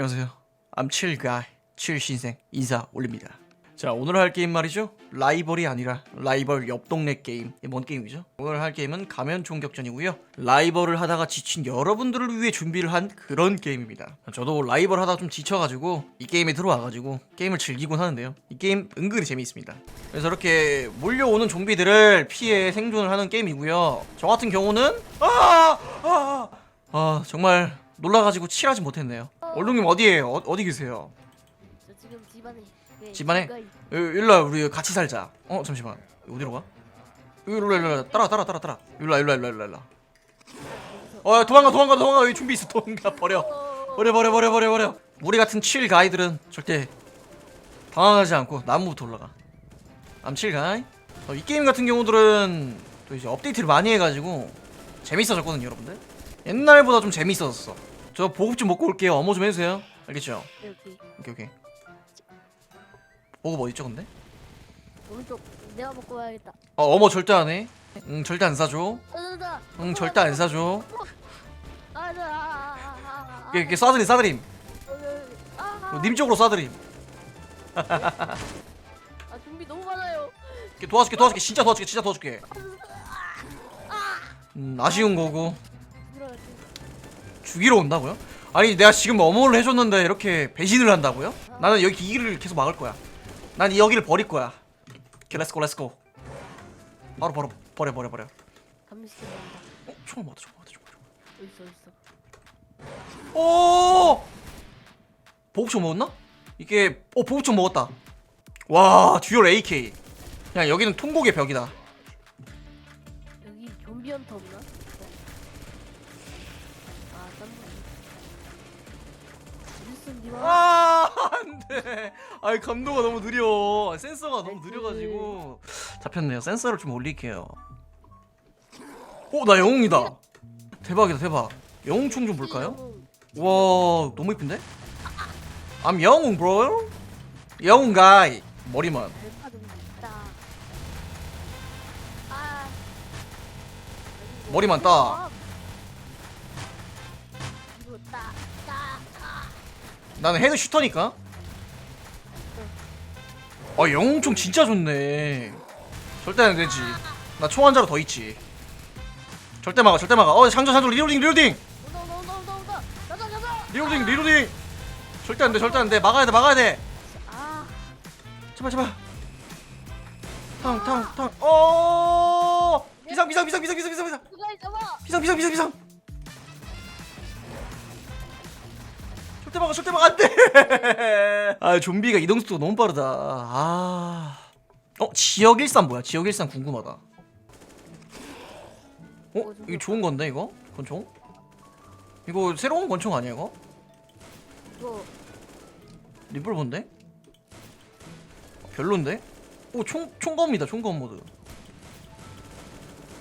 안녕하세요. 암칠가이 칠신생 인사 올립니다. 자 오늘 할 게임 말이죠. 라이벌이 아니라 라이벌 옆 동네 게임. 뭔 게임이죠? 오늘 할 게임은 가면 총격전이고요. 라이벌을 하다가 지친 여러분들을 위해 준비를 한 그런 게임입니다. 저도 라이벌 하다가 좀 지쳐가지고 이 게임에 들어와가지고 게임을 즐기곤 하는데요. 이 게임 은근히 재미있습니다. 그래서 이렇게 몰려오는 좀비들을 피해 생존을 하는 게임이고요. 저 같은 경우는 아! 아! 아 정말 놀라가지고 칠하지 못했네요. 얼룩님 어디에요? 어, 어디 계세요? 저 지금 집안에 네, 집안에? 여- 일로 와 우리 같이 살자. 어 잠시만 어디로 가? 일로 와, 일로 와. 따라 따라 따라 따라. 일로 와, 일로 와, 일로 와, 일로 와. 어 도망가 도망가 도망가 여기 준비 있어 도망가 버려 버려 버려 버려 버려 버려. 우리 같은 칠 가이들은 절대 당황하지 않고 나무부터 올라가. 암칠 가이. 어, 이 게임 같은 경우들은 또 이제 업데이트를 많이 해가지고 재밌어졌거든요 여러분들. 옛날보다 좀 재밌어졌어. 저 보급 좀 먹고 올게요. 어머 좀 해주세요. 알겠죠? 네, 여기 오케이 오케이. 보급 어딨죠 근데? 오른쪽 내가 먹고 와야겠다. 어, 어머 절대 안 해. 응 절대 안 사줘. 응 절대 안 사줘. 아나. 이렇게, 이렇게 쏴드림 쏴드림. 아. 님 쪽으로 쏴드림. 아 준비 너무 많아요. 이렇게 도와줄게 도와줄게 진짜 도와줄게 진짜 도와줄게. 음 아쉬운 거고. 죽이러 온다고요? 아니 내가 지금 어머를 해줬는데 이렇게 배신을 한다고요? 나는 여기 이 길을 계속 막을 거야. 난이 여기를 버릴 거야. 오케이 렛츠고 렛츠고. 바로 바로 버려 버려 버려. 감시된다. 어 총알 먹었다 총알 먹었다 총알 어디 있어. 오! 보급총 먹었나? 이게 어 보급총 먹었다. 와 듀얼 AK. 그냥 여기는 통곡의 벽이다. 아 안돼. 아이 감도가 너무 느려. 센서가 너무 느려가지고 잡혔네요. 센서를 좀 올릴게요. 오나 영웅이다. 대박이다 대박. 영웅총 좀 볼까요? 와 너무 이쁜데? I'm 영웅 bro. 영웅 가이. 머리만. 알파 좀 있다. 아. 머리만 따. 이거 따, 따, 따. 나는 헤드 슈터니까. 아 영웅총 진짜 좋네. 절대 안 되지. 나 총 한 자루 더 있지. 절대 막아, 절대 막아. 어 장전 장전 리로딩 리로딩 온다 온다 온다 온다 온다. 가자 가자. 리로딩 리로딩. 절대 안 돼, 절대 안 돼. 막아야 돼, 막아야 돼. 아. 제발 제발. 탕탕 탕. 어. 비상 비상 비상 비상 비상 비상 비상 누가. 비상 비상 비상 비상. 절대 막아, 절대 막아 안 돼. 아 좀비가 이동 속도가 너무 빠르다. 아. 어 지역 일산 뭐야? 지역 일산 궁금하다. 어 이거 좋은 건데 이거 권총? 이거 새로운 권총 아니야 이거? 이거 리볼버인데? 별론데? 오 총 총검이다 총검 모드.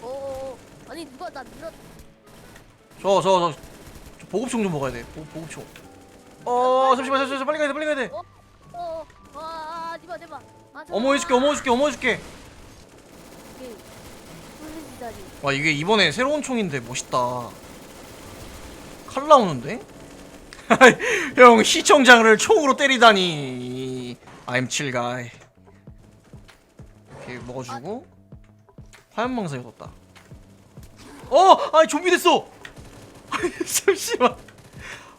어, 어 아니 누가 나 밀어 저저 저 보급총 좀 먹어야 돼. 보, 보급총. 어 잠시만 잠시만 빨리 가야 돼 빨리 가야 돼. 어아 니마 니마 아, 어머 해줄게 어머 해줄게 어머 해줄게. 이게 소리지다니 와 이게 이번에 새로운 총인데 멋있다. 칼 나오는데? 형 시청장을 총으로 때리다니. I'm chill guy. 이렇게 먹어주고 화염망사 얻었다. 어, 아니 좀비 됐어. 잠시만.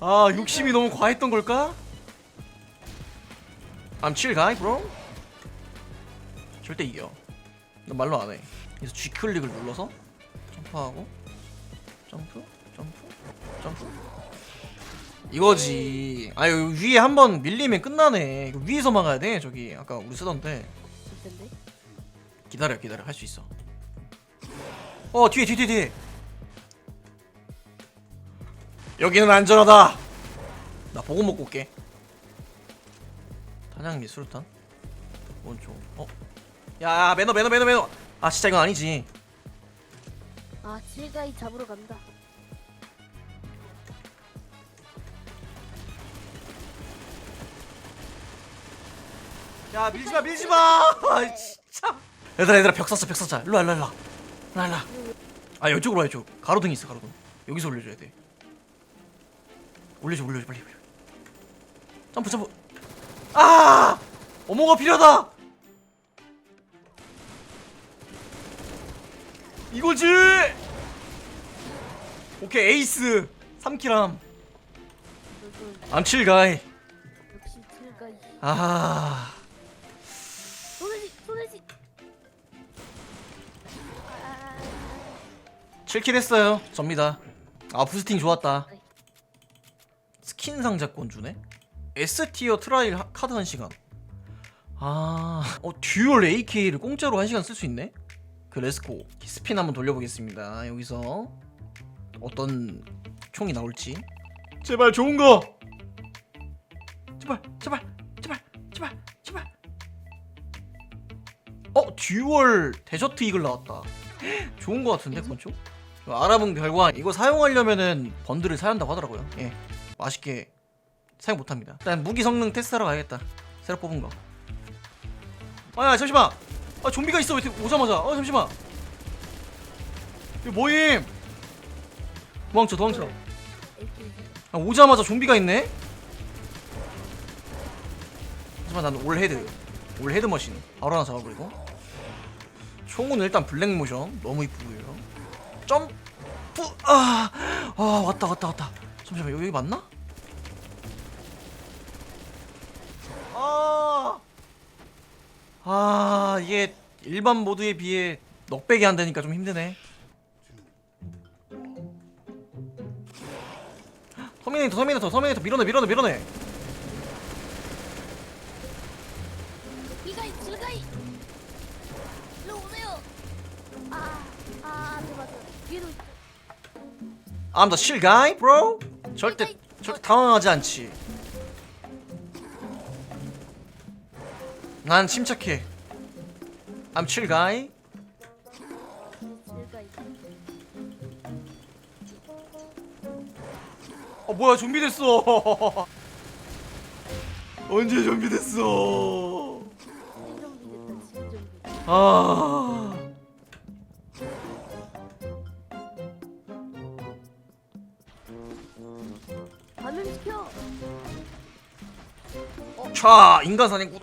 아 욕심이 너무 과했던 걸까? I'm chill guy, bro. 절대 이겨. 나 말로 안 해. 그래서 G 클릭을 눌러서 점프하고 점프 점프 점프. 이거지. 아 여기 위에 한 번 밀리면 끝나네. 이거 위에서 막아야 돼 저기. 아까 우리 쓰던데. 기다려 기다려. 할 수 있어. 어 뒤에 뒤에, 뒤에 여기는 안전하다. 나 보고 먹고 올게. 탄약미 수류탄? 오른쪽 어? 야 매너 매너 매너 매너. 아 진짜 이건 아니지. 아 칠가이 잡으러 간다. 야 밀지마 밀지마! 아 진짜. 얘들아 얘들아 벽 쐈어 벽 일로와 일로와 일로와. 일로와 일로와. 아 이쪽으로 와 이쪽. 가로등 있어 가로등. 여기서 올려줘야 돼 올려줘 올려줘 빨리 빨리. 점프 점프. 아! 어머가 필요하다! 이거지! 오케이 에이스. 3킬함. 이건 암칠가이. 역시 칠가이. 아. 소세지 소세지. 아, 7킬 했어요. 접니다. 아 부스팅 좋았다 스킨 상자권 주네? S티어 트라일 하- 카드 1시간. 아... 어 듀얼 AK를 공짜로 1시간 쓸 수 있네? 그 레스코 스핀 한번 돌려보겠습니다. 여기서 어떤 총이 나올지. 제발 좋은 거! 제발 제발 제발 제발 제발! 어 듀얼 데저트 이글 나왔다. 좋은 거 같은데 건총? 알아본 결과 이거 사용하려면은 번들을 사야 한다고 하더라고요. 예 맛있게 사용 못합니다. 일단 무기 성능 테스트하러 가야겠다. 새로 뽑은 거. 아야 잠시만. 아 좀비가 있어. 오자마자. 어 잠시만. 이거 뭐임? 도망쳐 도망쳐. 아, 오자마자 좀비가 있네? 하지만 나는 올헤드 올헤드 머신 바로 하나 잡아버리고. 총은 일단 블랙 모션. 너무 이쁘고요. 점프! 아, 아 왔다 왔다 왔다. 잠시만 여기 맞나? 아 이게 일반 모드에 비해 넉배기 한다니까 좀 힘드네 터미네이터 터미네이터 터미네이터 밀어내 밀어내 밀어내 이가이 칠가이. 일로 오세요. 아, 아, 맞아. 뒤에도 있어. I'm the chill guy, bro. 절대 절대 당황하지 않지. 난 침착해. I'm chill guy. 어 뭐야 좀비 됐어. 언제 좀비 됐어? 아. 차 인간사냥꾼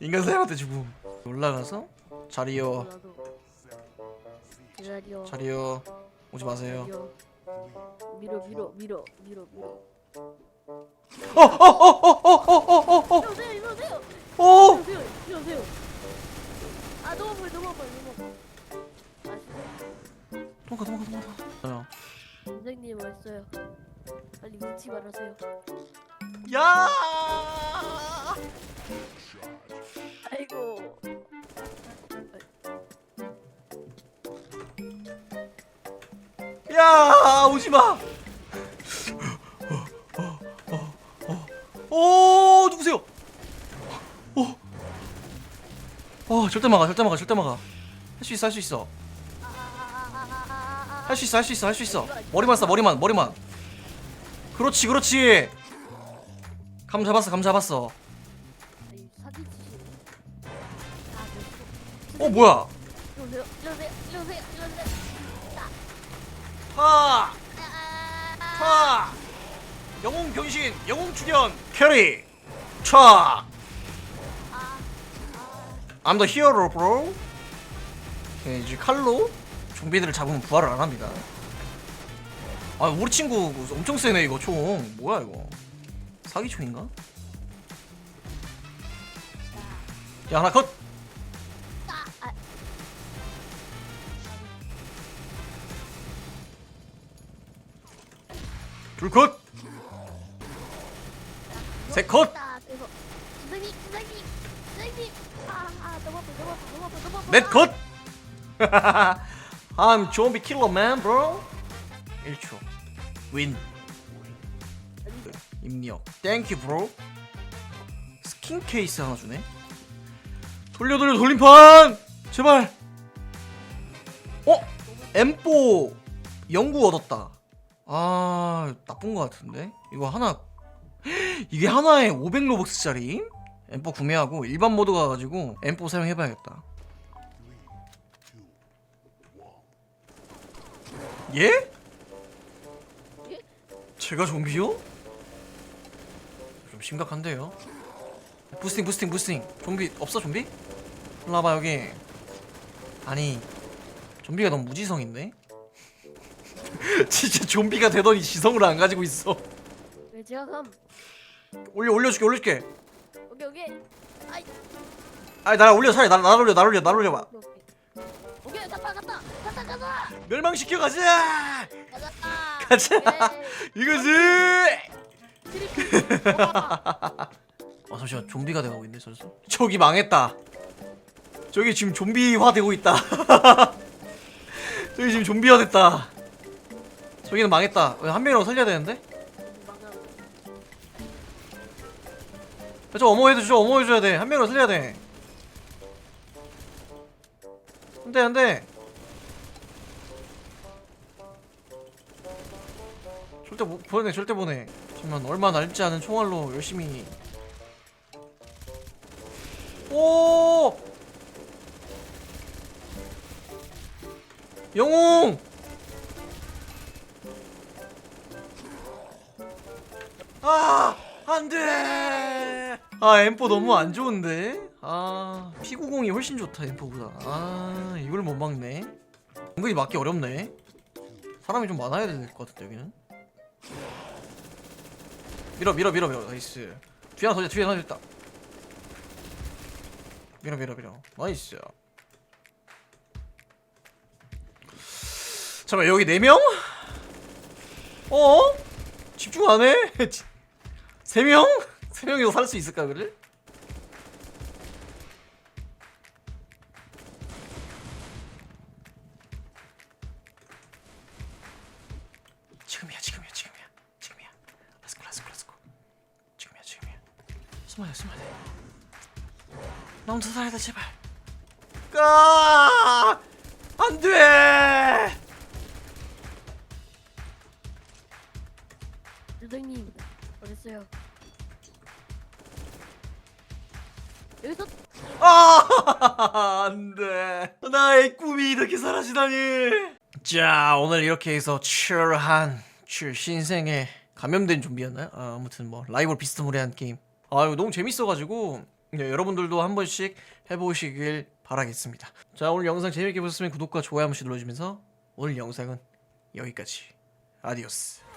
인간사냥한테 죽음. 올라가서 자리요. 기다려. 자리요. 오지 마세요. 밀어 밀어 밀어 밀어 밀어. 어어어어어어. 야! 오지 마. 오, 누구세요? 오. 어, 절대 막아. 절대 막아. 절대 막아. 할 수 있어. 할 수 있어. 할 수 있어. 할 수 있어. 할 수 있어. 머리만 쏴. 머리만. 머리만. 그렇지. 그렇지. 감 잡았어. 감 잡았어. 어, 뭐야? 이러세요 이러세요 이러세요 이러세요. 파! 아, 파! 영웅 변신, 영웅 출현, 캐리, 차! I'm the hero, bro. 네, 이제 칼로 좀비들을 잡으면 부활을 안 합니다. 아, 우리 친구 엄청 세네 이거 총. 뭐야 이거? 사기총인가? 야 하나 컷. 너무 아파. 넷 컷. I'm zombie killer man, bro. 1초. 윈. 입력. 땡큐, bro. 스킨 케이스 하나 주네. 돌려 돌려 돌림판. 제발. 어? M4 영구 얻었다. 아 나쁜 거 같은데. 이거 하나 이게 하나에 500 로벅스짜리? M4 구매하고 일반 모드 가가지고 M4 사용해봐야겠다. 예? 예? 제가 좀비요? 좀 심각한데요. 부스팅 부스팅 부스팅. 좀비 없어 좀비? 일로 와봐 여기. 아니 좀비가 너무 무지성인데? 진짜 좀비가 되더니 지성을 안 가지고 있어. 왜 제가 감? 올려 올려줄게 올려줄게. 오케이 오케이. 아이 아니 나 올려 차라리 나, 나 올려 나 올려 나 올려봐. 오케이 갔다 갔다 갔다 가자 멸망시켜 가자. 가자. 가자. 이거지. 아 잠시만 좀비가 돼가고 있네 저기서. 저기 망했다. 저기 지금 좀비화 되고 있다. 저기 지금 좀비화 됐다. 저기는 망했다. 한 명이라고 살려야 되는데? 저 어머 해도 저 어머 해줘야 돼. 한 명으로 살려야 돼. 안 돼 안 돼. 절대 못 보내 절대 보내. 잠시만 얼마 날지 않은 총알로 열심히. 오. 영웅. 아 안돼. 아 M4 너무 안 좋은데. 아 P90이 훨씬 좋다 M4보다. 아 이걸 못 막네. 은근히 막기 어렵네. 사람이 좀 많아야 될 것 같은데 여기는. 밀어 밀어 밀어 밀어 나이스. 뒤에 하나 더 있다 뒤에 하나 더 있다. 밀어 밀어 밀어 나이스. 잠깐 여기 네 명? 어? 집중 안 해? 세 명? 세 명이서 살 수 있을까 그를? 지금이야 지금이야 지금이야. 지금이야. 렛츠고 렛츠고 렛츠고 지금이야 지금이야. 숨어야 돼 숨어야 돼. 너무 살아야 돼 제발. 아 안돼! 선생님 어딨어요? 여기서 아, 안 돼. 나의 꿈이 이렇게 사라지다니. 자, 오늘 이렇게 해서 츄한 츄 신생의 감염된 좀비였나요? 아, 아무튼 뭐 라이벌 비스무리한 게임. 아, 이거 너무 재밌어가지고 네, 여러분들도 한 번씩 해보시길 바라겠습니다. 자, 오늘 영상 재밌게 보셨으면 구독과 좋아요 한 번씩 눌러주면서 오늘 영상은 여기까지. 아디오스.